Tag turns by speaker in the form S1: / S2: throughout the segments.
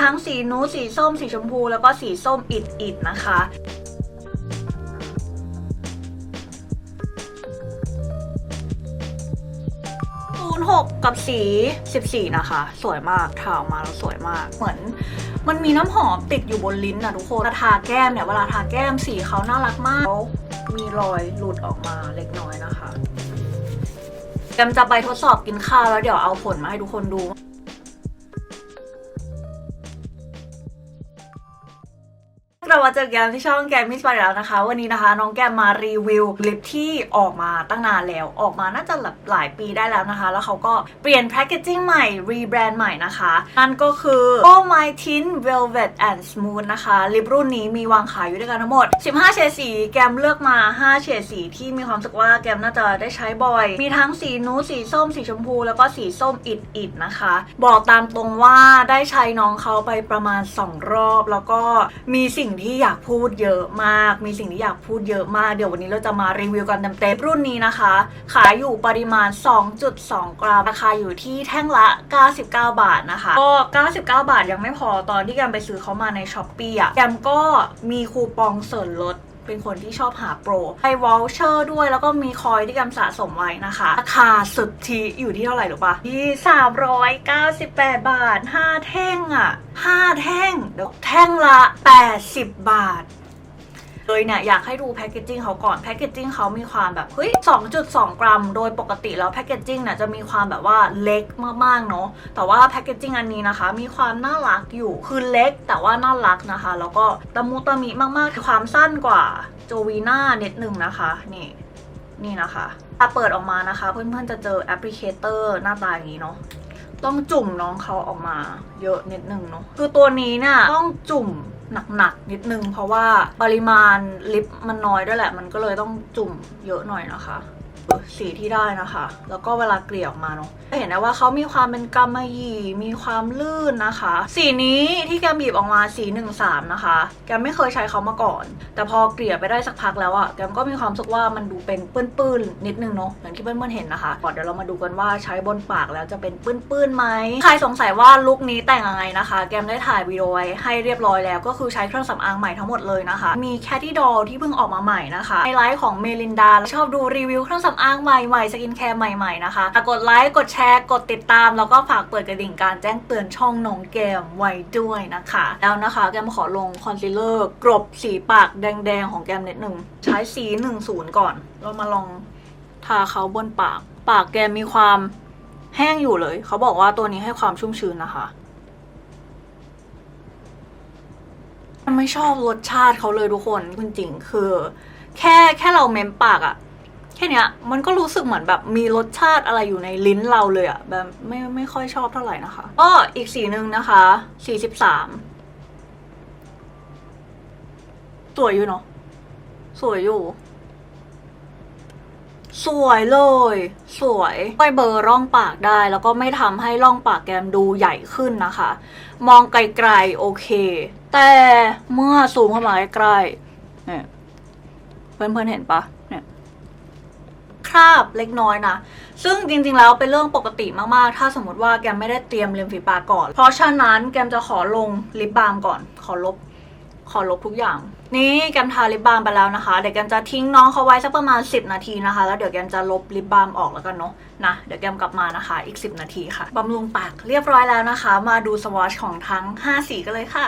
S1: ทั้งสีนูดสีส้ม สีชมพู แล้วก็สีส้มอิดอิดๆนะคะศูนย์หกกับสี 14 นะคะ สวยมากทาออกมาแล้วสวยมาก เหมือน มันมีน้ำหอมติดอยู่บนลิ้นนะทุกคนทาแก้มเนี่ยเวลาทาแก้มสีเขาน่ารักมากมีรอยหลุดออกมาเล็กน้อยนะคะแกมจะไปทดสอบกินข้าวแล้วเดี๋ยวเอาผลมาให้ทุกคนดู เรามาเจอแกมที่ช่องแกมมิสไปแล้วนะคะ วันนี้นะคะ น้องแกมมารีวิวลิปที่ออกมาตั้งนานแล้ว ออกมาน่าจะหลายปีได้แล้วนะคะ แล้วเขาก็เปลี่ยนแพคเกจจิ้งใหม่ รีแบรนด์ใหม่นะคะ นั่นก็คือ Oh My Tint Velvet and Smooth นะคะลิปรุ่นนี้มีวางขายอยู่ด้วยกันทั้งหมด 15 เฉดสี แกมเลือกมา 5 เฉดสีที่มีความรู้สึกว่าแกมน่าจะได้ใช้บ่อย มีทั้งสีนูดสีส้มสีชมพู แล้วก็สีส้มอิดอิดนะคะ บอกตามตรงว่าได้ใช้น้องเขาไปประมาณ 2 รอบ แล้วก็มีสิ่งที่อยากพูดเยอะมาก มีสิ่งที่อยากพูดเยอะมาก เดี๋ยววันนี้เราจะมารีวิวกันเต็มๆรุ่นนี้นะคะ ขายอยู่ปริมาณ 2.2 กรัม ราคาอยู่ที่แท่งละ 99 บาทนะคะ ก็ 99 บาทยังไม่พอตอนที่แกมไปซื้อเขามาในช้อปปี้อะแกมก็มีคูปองส่วนลด เป็นคนที่ชอบหาโปรให้วอลเชอร์ด้วยแล้วก็มีคอยที่กมสะสมไว้นะคะ ราคาสุดทีอยู่ที่เท่าไหร่หรือปะที่ 398 บาท 5 แท่งอะ 5 แท่งเดี๋ยวแท่งละ 80 บาท เลยเนี่ยอยากให้ดูแพคเกจจิ้งเขาก่อนแพคเกจจิ้งเขามีความแบบเฮ้ย 2.2 กรัม โดยปกติแล้วแพคเกจจิ้งเนี่ยจะมีความแบบว่าเล็กมากๆเนาะแต่ว่าแพคเกจจิ้งอันนี้นะคะ มีความน่ารักอยู่คือเล็ก แต่ว่าน่ารักนะคะ แล้วก็ตะมุตะมิมากๆ ความสั้นกว่าโจวีน่านิดหนึ่งนะคะนี่นี่นะคะถ้าเปิดออกมานะคะ เพื่อนๆจะเจอแอปพลิเคเตอร์หน้าตาอย่างนี้เนาะต้องจุ่มน้องเขาออกมาเยอะนิดนึงเนาะคือตัวนี้เนี่ยต้องจุ่ม หนักๆนิดนึง เพราะว่าปริมาณลิปมันน้อยด้วยแหละ มันก็เลยต้องจุ่มเยอะหน่อยนะคะ สีที่ได้นะคะ แล้วก็เวลาเกลี่ยออกมาเนาะจะเห็นได้ว่าเขามีความเป็นกำมะหยี่มีความลื่นนะคะ สีนี้ที่แกมบีบออกมาสี13นะคะ แกมไม่เคยใช้เขามาก่อน แต่พอเกลี่ยไปได้สักพักแล้วอะแกมก็มีความรู้สึกว่ามันดูเป็นปื้นๆนิดนึงเนาะอย่างที่เพื่อนๆเห็นนะคะก่อนเดี๋ยวเรามาดูกันว่าใช้บนปากแล้วจะเป็นปื้นๆไหมใครสงสัยว่าลุคนี้แต่งยังไงนะคะ แกมได้ถ่ายวิดีโอไว้ให้เรียบร้อยแล้วก็คือใช้เครื่องสำอางใหม่ทั้งหมดเลยนะคะ มีแคทตี้ดอลที่เพิ่งออกมาใหม่นะคะในไลฟ์ของเมลินดาชอบดูรีวิวเครื่องสำอางใหม่ๆสกินแคร์ใหม่ๆนะคะฝากกดไลค์กดแชร์กดติดตาม แล้วก็ฝากเปิดกระดิ่งการแจ้งเตือนช่องน้องแกมไว้ด้วยนะคะ แล้วนะคะแกมขอลงคอนซีลเลอร์กรบสีปากแดงๆของแกมนิดนึงใช้สี 10 ก่อน เรามาลองทาเขาบนปาก ปากแกมมีความแห้งอยู่เลย เขาบอกว่าตัวนี้ให้ความชุ่มชื้นนะคะไม่ชอบรสชาติเขาเลยทุกคนจริงๆคือ แค่แค่เราเมมปากอะ แค่เนี้ยมันก็รู้สึกเหมือนแบบมีรสชาติอะไรอยู่ในลิ้นเราเลยอะแบบไม่ไม่ค่อยชอบเท่าไหร่นะคะ ก็อีกสีหนึ่งนะคะสี่สิบสามสวยอยู่เนาะสวยอยู่ สวยเลย สวยค่อยเบอร์ร่องปากได้ แล้วก็ไม่ทำให้ร่องปากแกมดูใหญ่ขึ้นนะคะ มองไกลๆ โอเค แต่เมื่อซูมเข้ามาใกล้ๆเนี่ยเพื่อนๆเห็นปะ คราบเล็กน้อยนะ ซึ่งจริงๆ แล้วเป็นเรื่องปกติมากๆ ถ้าสมมติว่าแกมไม่ได้เตรียมริมฝีปากก่อน เพราะฉะนั้นแกมจะขอลงลิปบาล์มก่อน ขอลบ ขอลบทุกอย่าง นี่แกมทาลิปบาล์มไปแล้วนะคะ เดี๋ยวแกมจะทิ้งน้องเขาไว้สักประมาณ 10 นาทีนะคะ แล้วเดี๋ยวแกมจะลบลิปบาล์มออกแล้วกันเนาะ นะ เดี๋ยวแกมกลับมานะคะ อีก 10 นาทีค่ะ บำรุงปากเรียบร้อยแล้วนะคะ มาดูสวอชของทั้ง 5 สีกันเลยค่ะ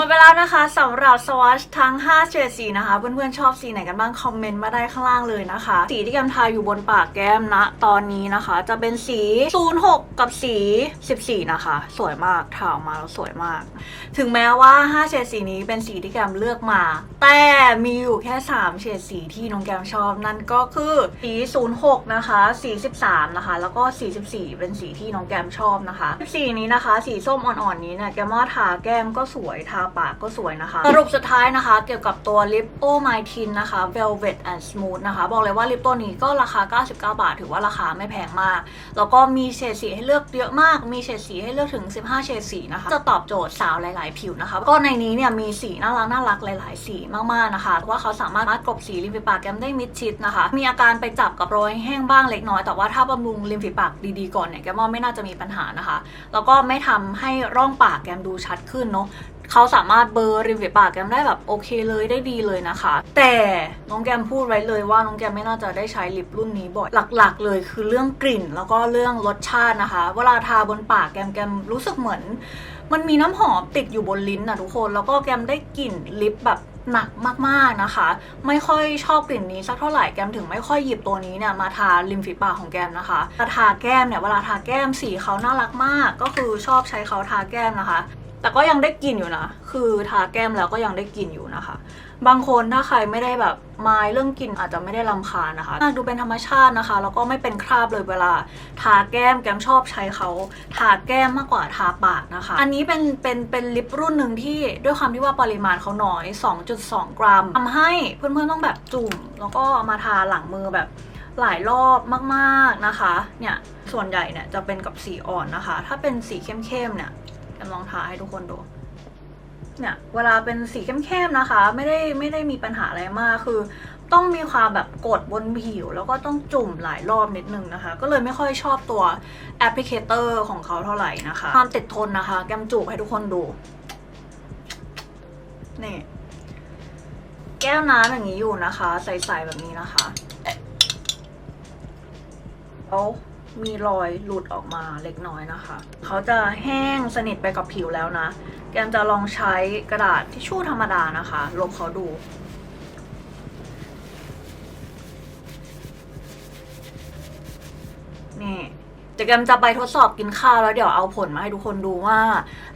S1: มดไปแล้วนะคะสำหรับสวอชทั้ง5เฉดสีนะคะ เพื่อนๆชอบสีไหนกันบ้าง คอมเมนต์มาได้ข้างล่างเลยนะคะ สีที่แกมทาอยู่บนปากแก้มนะตอนนี้นะคะ จะเป็นสี 06 กับสี 14 นะคะ สวยมากทาออกมาแล้วสวยมาก ถึงแม้ว่า 5เฉดสีนี้เป็นสีที่แกมเลือกมา แต่มีอยู่แค่ 3เฉดสีที่น้องแกมชอบนั่นก็คือสี 06 นะคะ สี 13 นะคะ แล้วก็สี 14 เป็นสีที่น้องแกมชอบนะคะ สีนี้นะคะ สีส้มอ่อนๆนี้เนี่ยแกมว่าทาแก้มก็สวยทาปากก็สวยนะคะ สรุปสุดท้ายนะคะ เกี่ยวกับตัวลิปโอไมทินนะคะ Velvet and Smooth นะคะ บอกเลยว่าลิปตัวนี้ก็ราคา 99 บาท ถือว่าราคาไม่แพงมาก แล้วก็มีเฉดสีให้เลือกเยอะมาก มีเฉดสีให้เลือกถึง 15 เฉดสีนะคะ จะตอบโจทย์สาวหลาย ๆ ผิวนะคะ ก็ในนี้เนี่ยมีสีน่ารักน่ารักหลาย ๆ สีมาก ๆ นะคะ ว่าเขาสามารถกลบสีริมฝีปากแก้มได้มิดชิดนะคะ มีอาการไปจับกับรอยแห้งบ้างเล็กน้อย แต่ว่าถ้าบำรุงริมฝีปากดี ๆ ก่อนเนี่ยแก้มว่าไม่น่าจะมีปัญหานะคะ แล้วก็ไม่ทำให้ร่องปากแก้มดูชัดขึ้นเนาะ เขาสามารถเบอร์ริมฝีปากแกมได้แบบโอเคเลยได้ดีเลยนะคะ แต่น้องแกมพูดไว้เลยว่าน้องแกมไม่น่าจะได้ใช้ลิปรุ่นนี้บ่อยหลักๆ เลยคือเรื่องกลิ่นแล้วก็เรื่องรสชาตินะคะ เวลาทาบนปากแกมแกมรู้สึกเหมือน มันมีน้ำหอมติดอยู่บนลิ้นนะทุกคนแล้วก็แกมได้กลิ่นลิปแบบหนักมากๆนะคะ ไม่ค่อยชอบกลิ่นนี้สักเท่าไหร่แกมถึงไม่ค่อยหยิบตัวนี้เนี่ยมาทาริมฝีปากของแกมนะคะทาแก้มเนี่ยเวลาทาแก้มสีเขาน่ารักมาก ก็คือชอบใช้เขาทาแก้มนะคะ แต่ก็ยังได้กลิ่นอยู่นะ คือทาแก้มแล้วก็ยังได้กลิ่นอยู่นะคะ บางคนถ้าใครไม่ได้แบบมายเรื่องกลิ่นอาจจะไม่ได้ลำคาญนะคะดูเป็นธรรมชาตินะคะ แล้วก็ไม่เป็นคราบเลยเวลา ทาแก้มแก้มชอบใช้เขาทาแก้มมากกว่าทาปากนะคะ อันนี้เป็นเป็นเป็นลิปรุ่นหนึ่งที่ด้วยความที่ว่าปริมาณเขาน้อย 2.2 กรัมทำให้เพื่อนๆต้องแบบจุ่ม แล้วก็มาทาหลังมือแบบหลายรอบมากๆนะคะ เนี่ย ส่วนใหญ่เนี่ยจะเป็นกับสีอ่อนนะคะ ถ้าเป็นสีเข้มๆเนี่ย กมลองทาให้ทุกคนดู เนี่ย เวลาเป็นสีเข้มๆนะคะ ไม่ได้ไม่ได้มีปัญหาอะไรมากคือ ต้องมีความแบบกดบนผิว แล้วก็ต้องจุ่มหลายรอบนิดนึงนะคะ ก็เลยไม่ค่อยชอบตัวแอปพลิเคเตอร์ของเขาเท่าไหร่นะคะ ความติดทนนะคะ แกมจูบให้ทุกคนดู นี่ แก้วน้ำอย่างนี้อยู่นะคะ ใสๆแบบนี้นะคะแล้ว มีรอยหลุดออกมาเล็กน้อยนะคะ เขาจะแห้งสนิทไปกับผิวแล้วนะ แกมจะลองใช้กระดาษทิชชู่ธรรมดานะคะ ลบเขาดู นี่เดี๋ยวแกมจะไปทดสอบกินข้าวแล้วเดี๋ยวเอาผลมาให้ทุกคนดูว่า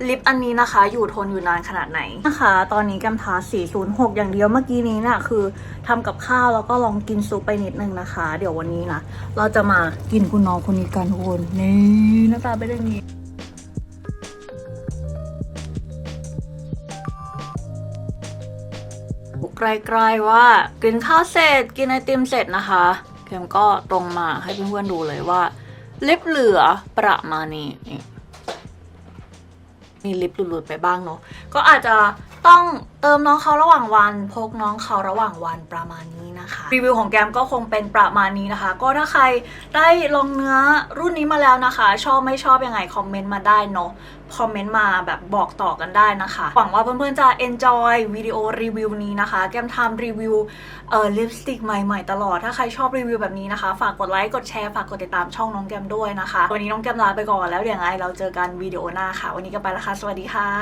S1: ลิปอันนี้นะคะ อยู่ทนอยู่นานขนาดไหนนะคะ ตอนนี้แกมทา406 อย่างเดียวเมื่อกี้นี้น่ะคือทำกับข้าวแล้วก็ลองกินซุปไปนิดนึงนะคะ เดี๋ยววันนี้นะเราจะมากินคุณน้องคนนี้กันทุกคนนี่หน้าตาเป็นอย่างนี้ใกลๆว่ากินข้าวเสร็จกินไอติมเสร็จนะคะเข็มก็ตรงมาให้เพื่อนๆดูเลยว่า ลิปเหลือประมาณนี้นี่มีลิปหลุดๆไปบ้างเนาะ ก็อาจจะต้องเติมน้องเขาระหว่างวัน พกน้องเขาระหว่างวันประมาณนี้นะคะ รีวิวของแกมก็คงเป็นประมาณนี้นะคะ ก็ถ้าใครได้ลองเนื้อรุ่นนี้มาแล้วนะคะ ชอบไม่ชอบยังไงคอมเมนต์มาได้เนาะคอมเมนต์มาแบบบอกต่อกันได้นะคะ หวังว่าเพื่อนๆจะ enjoy วิดีโอรีวิวนี้นะคะ แกมทำรีวิวเอ่อลิปสติกใหม่ๆ ตลอด ถ้าใครชอบรีวิวแบบนี้นะคะ ฝากกดไลค์ กดแชร์ ฝากกดติดตามช่องน้องแกมด้วยนะคะ วันนี้น้องแกมลาไปก่อนแล้วเดี๋ยวไง เราเจอกันวิดีโอหน้าค่ะ วันนี้ก็ไปและค่ะ สวัสดีค่ะ